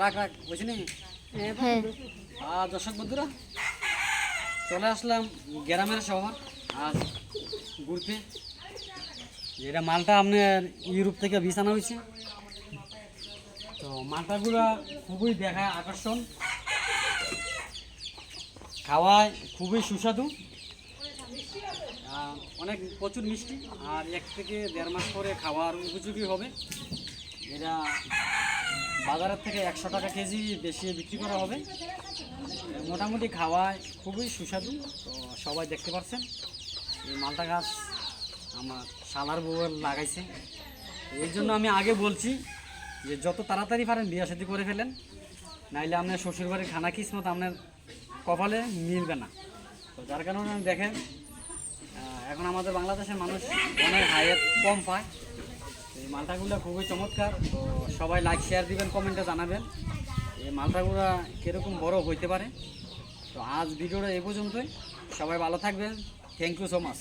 রাখ রাখ বুঝছি নি। হ্যাঁ। আর দর্শক বন্ধুরা চলে আসলাম গ্রামের শহর আজ ঘুরতে। যেটা মালটা আপনার ইউরোপ থেকে বিছানো হয়েছে। তো মালটাগুলো খুবই দেখায় আকর্ষণ। খাওয়ায় খুবই সুস্বাদু। অনেক প্রচুর মিষ্টি আর এক থেকে দেড় মাস পরে খাওয়ার উপযোগী হবে। এটা বাজারের থেকে একশো টাকা কেজি বেশি বিক্রি করা হবে। মোটামুটি খাওয়ায় খুবই সুস্বাদু, তো সবাই দেখতে পাচ্ছেন এই মালটা গাছ আমার শালার বউয়ের লাগাইছে। এই জন্য আমি আগে বলছি যে যত তাড়াতাড়ি পারেন বিয়ে সাথে করে ফেলেন, নাইলে আপনার শ্বশুরবাড়ির খানা কিসমত আপনার কপালে মিলবে না। তো যার কারণে দেখেন এখন আমাদের বাংলাদেশের মানুষ অনেক হাইয়ের কম পায়। এই মালটাগুলো খুবই চমৎকার। তো সবাই লাইক শেয়ার দিবেন কমেন্টে জানাবেন এই মালটাগুলো কীরকম বড় হইতে পারে। তো আজ ভিডিওটা এ পর্যন্তই। সবাই ভালো থাকবেন। Thank you so much